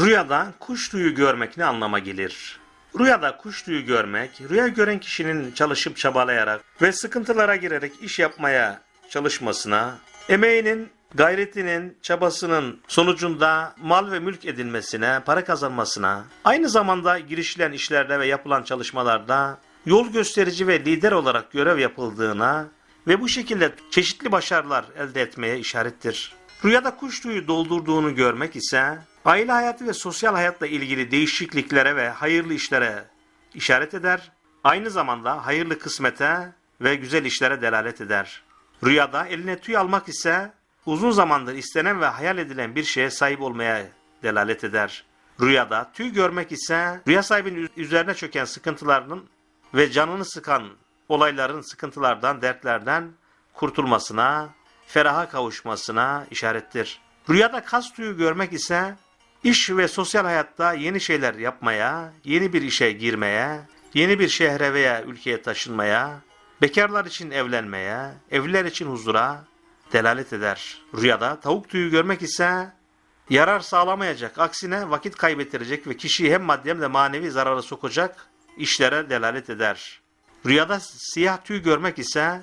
Rüyada kuş tüyü görmek ne anlama gelir? Rüyada kuş tüyü görmek, rüya gören kişinin çalışıp çabalayarak ve sıkıntılara girerek iş yapmaya çalışmasına, emeğinin, gayretinin, çabasının sonucunda mal ve mülk edinmesine, para kazanmasına, aynı zamanda girişilen işlerde ve yapılan çalışmalarda yol gösterici ve lider olarak görev yapıldığına ve bu şekilde çeşitli başarılar elde etmeye işarettir. Rüyada kuş tüyü doldurduğunu görmek ise aile hayatı ve sosyal hayatla ilgili değişikliklere ve hayırlı işlere işaret eder. Aynı zamanda hayırlı kısmete ve güzel işlere delalet eder. Rüyada eline tüy almak ise uzun zamandır istenen ve hayal edilen bir şeye sahip olmaya delalet eder. Rüyada tüy görmek ise rüya sahibinin üzerine çöken sıkıntılarının ve canını sıkan olayların, sıkıntılardan, dertlerden kurtulmasına, feraha kavuşmasına işarettir. Rüyada kas tüyü görmek ise iş ve sosyal hayatta yeni şeyler yapmaya, yeni bir işe girmeye, yeni bir şehre veya ülkeye taşınmaya, bekarlar için evlenmeye, evliler için huzura delalet eder. Rüyada tavuk tüyü görmek ise yarar sağlamayacak, aksine vakit kaybettirecek ve kişiyi hem maddi hem de manevi zarara sokacak işlere delalet eder. Rüyada siyah tüy görmek ise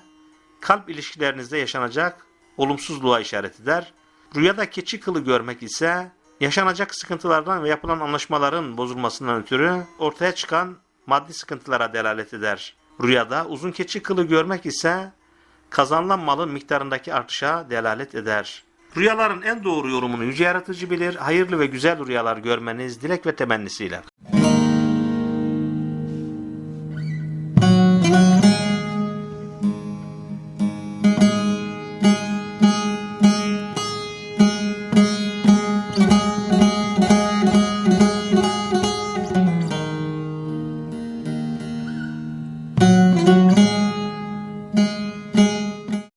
kalp ilişkilerinizde yaşanacak olumsuzluğa işaret eder. Rüyada keçi kılı görmek ise yaşanacak sıkıntılardan ve yapılan anlaşmaların bozulmasından ötürü ortaya çıkan maddi sıkıntılara delalet eder. Rüyada uzun keçi kılı görmek ise kazanılan malın miktarındaki artışa delalet eder. Rüyaların en doğru yorumunu yüce yaratıcı bilir. Hayırlı ve güzel rüyalar görmeniz dilek ve temennisiyle.